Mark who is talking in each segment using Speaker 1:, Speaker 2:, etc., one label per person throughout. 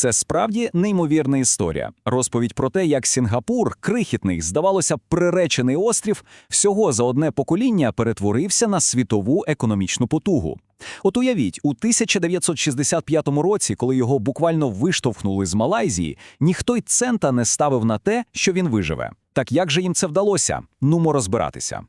Speaker 1: Це справді неймовірна історія. Розповідь про те, як Сінгапур, крихітний, здавалося, приречений острів, всього за одне покоління перетворився на світову економічну потугу. От уявіть, у 1965 році, коли його буквально виштовхнули з Малайзії, ніхто й цента не ставив на те, що він виживе. Так як же їм це вдалося? Нумо розбиратися.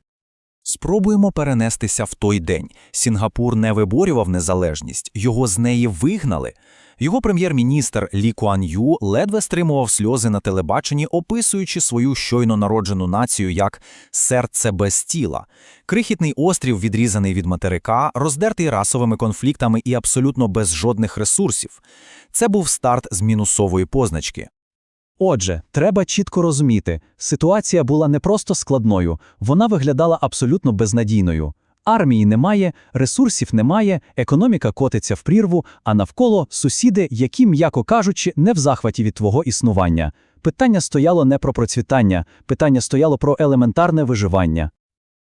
Speaker 2: Спробуємо перенестися в той день. Сінгапур не виборював незалежність, його з неї вигнали. Його прем'єр-міністр Лі Куан Ю ледве стримував сльози на телебаченні, описуючи свою щойно народжену націю як серце без тіла. Крихітний острів, відрізаний від материка, роздертий расовими конфліктами і абсолютно без жодних ресурсів. Це був старт з мінусової позначки.
Speaker 3: Отже, треба чітко розуміти, ситуація була не просто складною, вона виглядала абсолютно безнадійною. Армії немає, ресурсів немає, економіка котиться в прірву, а навколо сусіди, які, м'яко кажучи, не в захваті від твого існування. Питання стояло не про процвітання, питання стояло про елементарне виживання.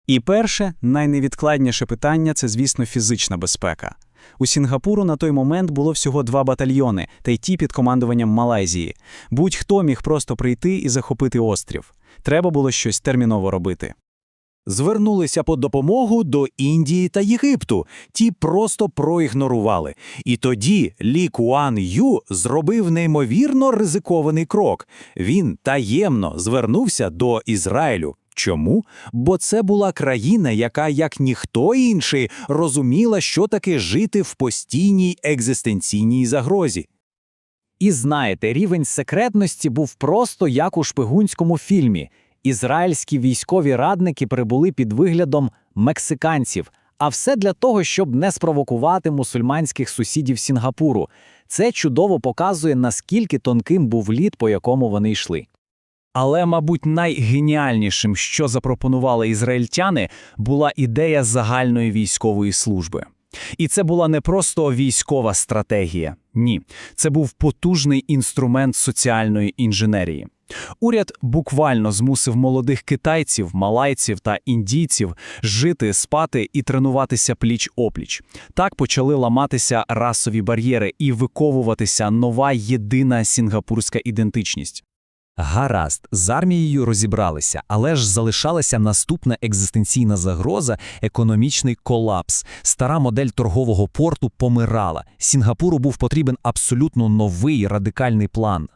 Speaker 4: І перше, найневідкладніше питання це, звісно, фізична безпека. У Сінгапуру на той момент було всього два батальйони, та й ті під командуванням Малайзії. Будь-хто міг просто прийти і захопити острів. Треба було щось терміново робити.
Speaker 5: Звернулися по допомогу до Індії та Єгипту. Ті просто проігнорували. І тоді Лі Куан Ю зробив неймовірно ризикований крок. Він таємно звернувся до Ізраїлю. Чому? Бо це була країна, яка, як ніхто інший, розуміла, що таке жити в постійній екзистенційній загрозі.
Speaker 6: І знаєте, рівень секретності був просто як у шпигунському фільмі. Ізраїльські військові радники прибули під виглядом мексиканців, а все для того, щоб не спровокувати мусульманських сусідів Сінгапуру. Це чудово показує, наскільки тонким був лід, по якому вони йшли.
Speaker 2: Але, мабуть, найгеніальнішим, що запропонували ізраїльтяни, була ідея загальної військової служби. І це була не просто військова стратегія. Ні, це був потужний інструмент соціальної інженерії. Уряд буквально змусив молодих китайців, малайців та індійців жити, спати і тренуватися пліч-опліч. Так почали ламатися расові бар'єри і виковуватися нова єдина сінгапурська ідентичність.
Speaker 7: Гаразд, з армією розібралися, але ж залишалася наступна екзистенційна загроза економічний колапс. Стара модель торгового порту помирала. Сінгапуру був потрібен абсолютно новий радикальний план.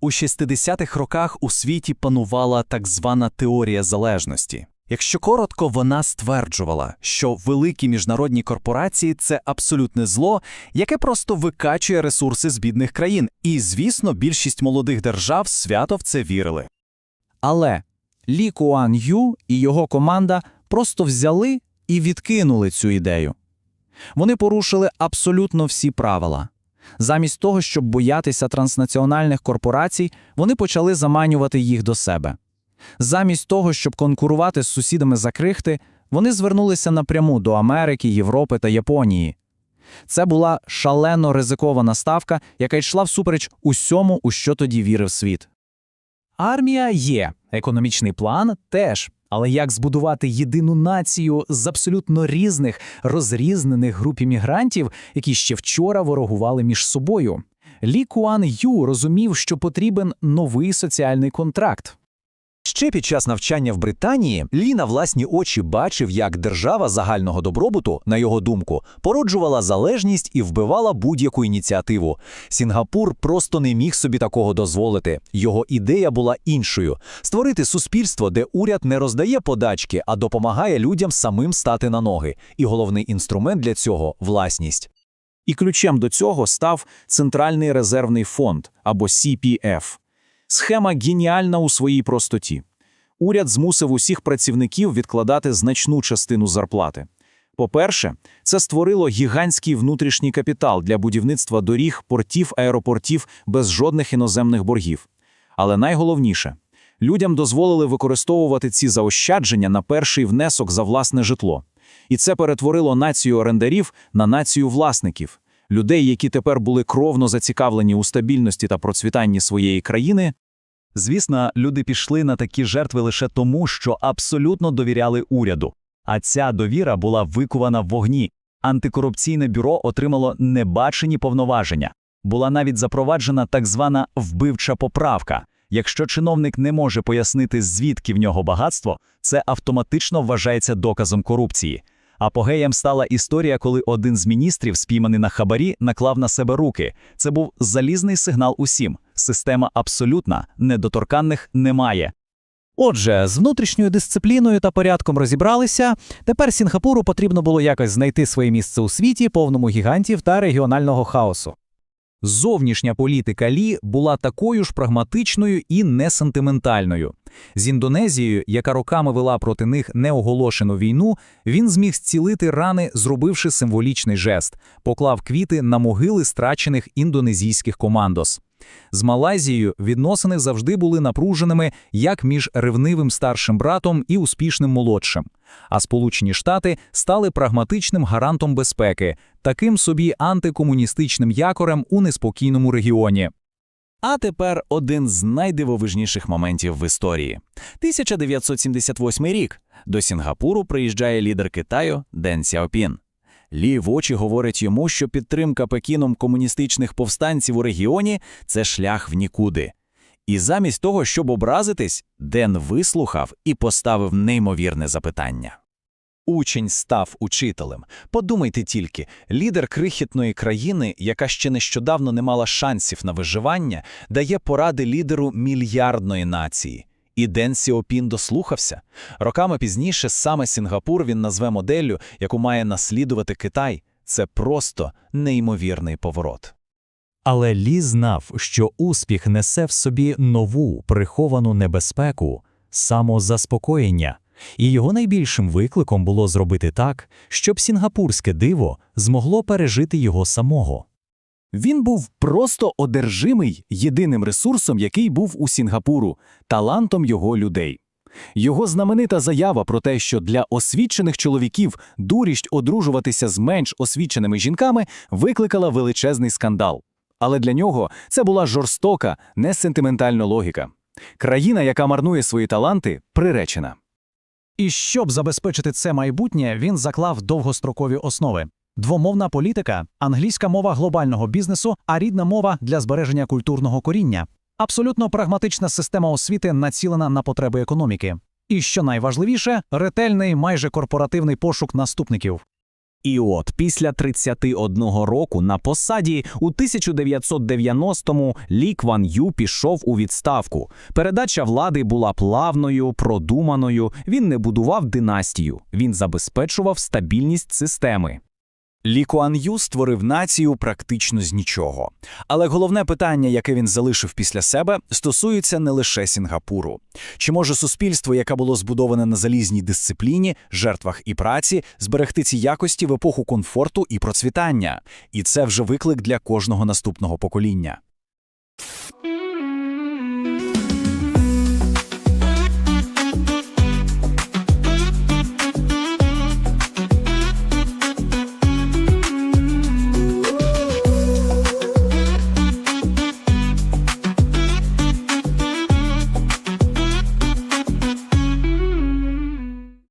Speaker 2: У 60-х роках у світі панувала так звана теорія залежності. Якщо коротко, вона стверджувала, що великі міжнародні корпорації це абсолютне зло, яке просто викачує ресурси з бідних країн, і, звісно, більшість молодих держав свято в це вірили.
Speaker 3: Але Лі Куан Ю і його команда просто взяли і відкинули цю ідею. Вони порушили абсолютно всі правила. Замість того, щоб боятися транснаціональних корпорацій, вони почали заманювати їх до себе. Замість того, щоб конкурувати з сусідами за крихти, вони звернулися напряму до Америки, Європи та Японії. Це була шалено ризикована ставка, яка йшла всупереч усьому, у що тоді вірив світ.
Speaker 6: Армія є, економічний план теж. Але як збудувати єдину націю з абсолютно різних розрізнених груп іммігрантів, які ще вчора ворогували між собою? Лі Куан Ю розумів, що потрібен новий соціальний контракт.
Speaker 7: Ще під час навчання в Британії Лі на власні очі бачив, як держава загального добробуту, на його думку, породжувала залежність і вбивала будь-яку ініціативу. Сінгапур просто не міг собі такого дозволити. Його ідея була іншою: створити суспільство, де уряд не роздає подачки, а допомагає людям самим стати на ноги. І головний інструмент для цього власність.
Speaker 4: І ключем до цього став Центральний резервний фонд або CPF. Схема геніальна у своїй простоті. Уряд змусив усіх працівників відкладати значну частину зарплати. По-перше, це створило гігантський внутрішній капітал для будівництва доріг, портів, аеропортів без жодних іноземних боргів. Але найголовніше, людям дозволили використовувати ці заощадження на перший внесок за власне житло. І це перетворило націю орендарів на націю власників, людей, які тепер були кровно зацікавлені у стабільності та процвітанні своєї країни,
Speaker 2: Звісно, люди пішли на такі жертви лише тому, що абсолютно довіряли уряду. А ця довіра була викувана в вогні. Антикорупційне бюро отримало небачені повноваження. була навіть запроваджена так звана вбивча поправка. Якщо чиновник не може пояснити, звідки в нього багатство, це автоматично вважається доказом корупції. Апогеєм стала історія, коли один з міністрів, спійманий на хабарі, наклав на себе руки. Це був залізний сигнал усім. Система абсолютна, недоторканних немає.
Speaker 6: Отже, з внутрішньою дисципліною та порядком розібралися. Тепер Сінгапуру потрібно було якось знайти своє місце у світі, повному гігантів та регіонального хаосу.
Speaker 2: Зовнішня політика Лі була такою ж прагматичною і несентиментальною. З Індонезією, яка роками вела проти них неоголошену війну, він зміг зцілити рани, зробивши символічний жест, поклав квіти на могили страчених індонезійських командос. З Малайзією відносини завжди були напруженими як між ревнивим старшим братом і успішним молодшим. А Сполучені Штати стали прагматичним гарантом безпеки, таким собі антикомуністичним якорем у неспокійному регіоні.
Speaker 1: А тепер один з найдивовижніших моментів в історії. 1978 рік. До Сінгапуру приїжджає лідер Китаю Ден Сяопін. Лі в очі говорить йому, що підтримка Пекіном комуністичних повстанців у регіоні – це шлях в нікуди. І замість того, щоб образитись, Ден вислухав і поставив неймовірне запитання.
Speaker 7: Учень став учителем. Подумайте тільки, лідер крихітної країни, яка ще нещодавно не мала шансів на виживання, дає поради лідеру мільярдної нації. І Ден Сіопін дослухався. Роками пізніше саме Сінгапур він назве моделлю, яку має наслідувати Китай. Це просто неймовірний поворот.
Speaker 3: Але Лі знав, що успіх несе в собі нову приховану небезпеку самозаспокоєння. І його найбільшим викликом було зробити так, щоб сінгапурське диво змогло пережити його самого.
Speaker 1: Він був просто одержимий єдиним ресурсом, який був у Сінгапуру – талантом його людей. Його знаменита заява про те, що для освічених чоловіків дурість одружуватися з менш освіченими жінками викликала величезний скандал. Але для нього це була жорстока, несентиментальна логіка. Країна, яка марнує свої таланти, приречена.
Speaker 6: І щоб забезпечити це майбутнє, він заклав довгострокові основи. Двомовна політика, англійська мова глобального бізнесу, а рідна мова для збереження культурного коріння. Абсолютно прагматична система освіти націлена на потреби економіки. І що найважливіше, ретельний, майже корпоративний пошук наступників.
Speaker 1: І от після 31 року на посаді у 1990-му Лі Кван Ю пішов у відставку. Передача влади була плавною, продуманою. Він не будував династію, він забезпечував стабільність системи. Лі Куан Ю створив націю практично з нічого. Але головне питання, яке він залишив після себе, стосується не лише Сінгапуру. Чи може суспільство, яке було збудоване на залізній дисципліні, жертвах і праці, зберегти ці якості в епоху комфорту і процвітання? І це вже виклик для кожного наступного покоління.